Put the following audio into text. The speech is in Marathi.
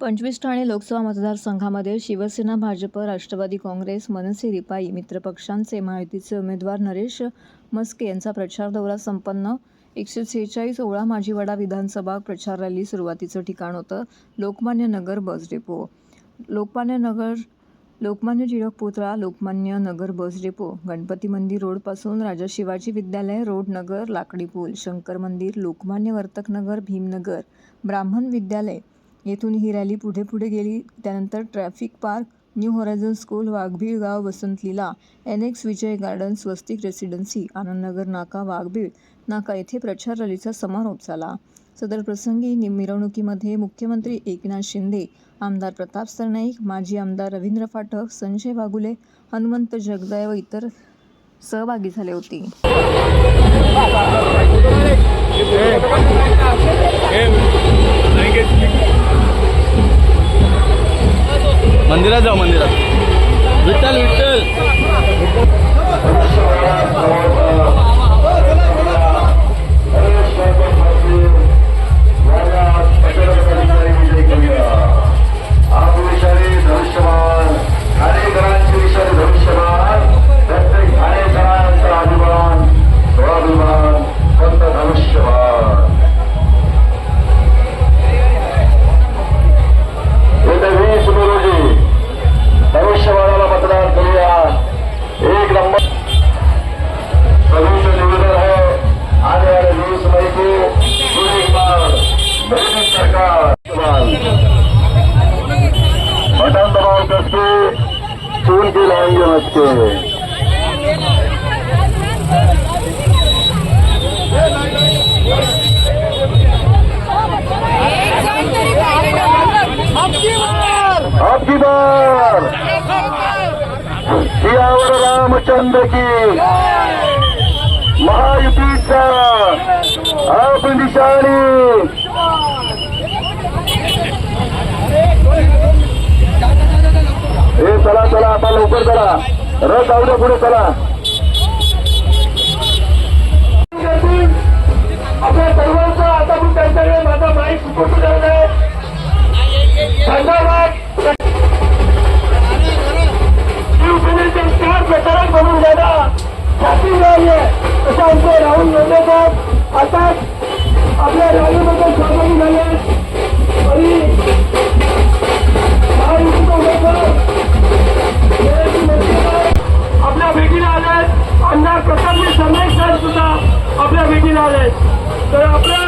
पंचवीस ठाणे लोकसभा मतदारसंघामध्ये शिवसेना भाजप राष्ट्रवादी काँग्रेस मनसे रिपाई मित्रपक्षांचे महायुतीचे उमेदवार नरेश मस्के यांचा प्रचार दौरा संपन्न. एकशे सेहेचाळीस ओळा माजीवाडा विधानसभा प्रचार रॅली सुरुवातीचं ठिकाण होतं. Lokmanya Nagar bus depot. Lokmanya Nagar Lokmanya Tilak पुतळा लोकमान्य नगर बस डेपो. गणपती मंदिर रोडपासून राजा शिवाजी विद्यालय रोड नगर लाकडी पूल शंकर मंदिर लोकमान्य वर्तक नगर भीमनगर ब्राह्मण विद्यालय. येथून ही रॅली पुढे पुढे गेली. त्यानंतर traffic park new horizon school Waghbil गाव Vasant Leela N X Vijay garden Swastik residency Anandnagar नाका वाघबीळ नाका येथे प्रचार रॅलीचा समारोप झाला. सदर प्रसंगी नि- मिरवणुकीमध्ये मुख्यमंत्री एकनाथ शिंदे आमदार प्रताप सरनाईक माजी आमदार रवींद्र फाटक संजय वाघुले हनुमंत जगदाय व इतर सहभागी झाले होते. मंदिरात जाऊ मंदिरात. विठ्ठल विठ्ठल. चुन के लाएंगे बच्चे आपकी बार! सियावर रामचंद्र की। महायुतीचा! लवकर करा रथ आवड्या पुढे चला. आपल्या सर्वांचा आता मी त्यांच्याकडे माझा माईक सुपूर्त आहे? धन्यवाद. शिवसेनेचे चार म्हणून जायला तसं आमचे राहुल आता आपल्या आपल्या भेटीला आले तर आपल्या